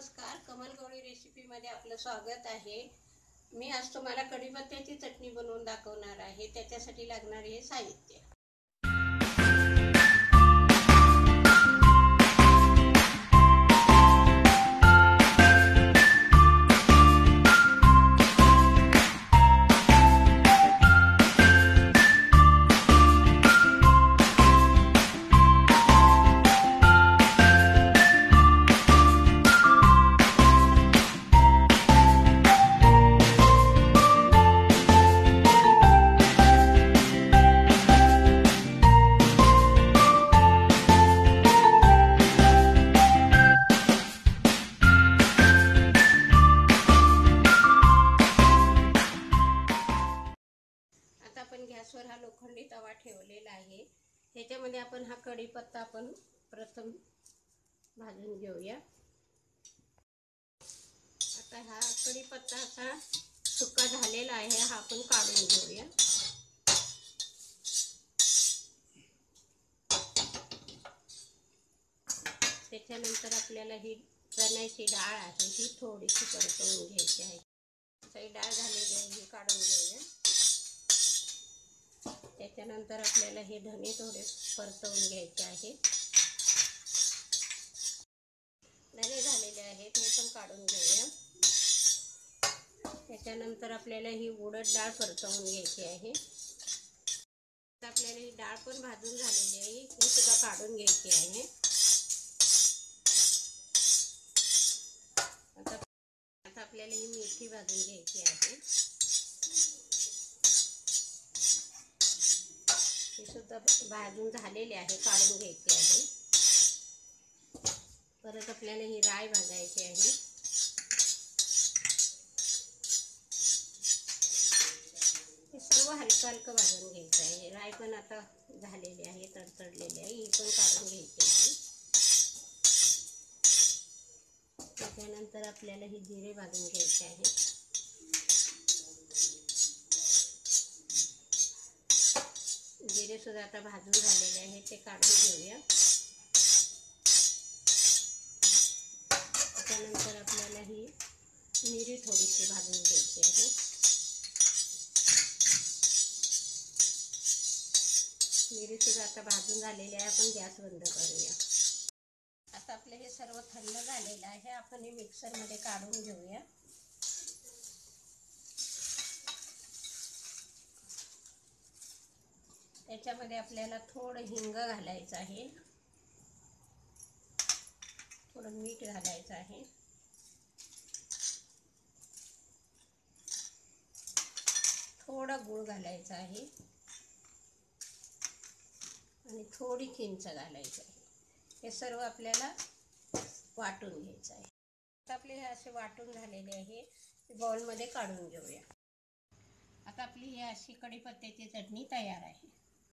नमस्कार कमल गवळी रेसिपीमध्ये आपलं स्वागत आहे. मी आज तुम्हाला कढीपत्त्याची चटणी बनवून दाखवणार आहे. त्याच्यासाठी लागणारे हे साहित्य. गॅसवर हा लोखंडी तवा ठेवलेला आहे. ह्याच्यामध्ये आपण हा कढीपत्ता आपण प्रथम भाजून घेऊया. आता हा कढीपत्ता असा सुका झालेला आहे हा आपण काढून घेऊया. त्याच्यानंतर आपल्याला ही चण्याची डाळ आहे ही थोडीशी परतवून घ्यायची आहे. डाळ झालेली आहे ही काढून घेऊया. त्याच्यानंतर आपल्याला हे धणे थोडे परतवून घ्यायचे आहेत. धणे झालेले आहेत हे पण काढून घेऊया. त्याच्यानंतर आपल्याला ही उडद डाळ परतवून घ्यायची आहे. आपल्याला ही डाळ पण भाजून झालेली आहे ही सुद्धा काढून घ्यायची आहे. आता आता आपल्याला ही मेथी भाजून घ्यायची आहे. हे भाजून झालेले आहे काढून घ्यायचे आहे. परत आपल्याला ही राय भाजायची आहे. सर्व हलकं हलकं भाजून घ्यायचं आहे. राय पण आता झालेली आहे तडतडलेली आहे. ही पण काढून घ्यायची आहे. त्याच्यानंतर आपल्याला ही जिरे भाजून घ्यायचे आहे. जिरे सुद्धा आता भाजून झालेले आहे ते काढून घेऊया. त्यानंतर आपल्याला ही मिरी थोडीशी भाजून घ्यायची आहे. मिरी सुद्धा आता भाजून झालेली आहे आपण गॅस बंद करूया. आता आपले हे सर्व थंड झालेलं आहे आपण हे मिक्सरमध्ये काढून घेऊया. याच्यामध्ये आपल्याला थोडं हिंग घालायचं आहे. थोडं मीठ घालायचं आहे. थोडं गूळ घालायचं आहे. आणि थोडी चिंच घालायचं आहे. हे सर्व आपल्याला वाटून घ्यायचं आहे. आता आपले हे असे वाटून झालेले आहे. बाउलमध्ये काढून घेऊया. आता आपली ही अशी कढीपत्त्याची चटणी तयार आहे.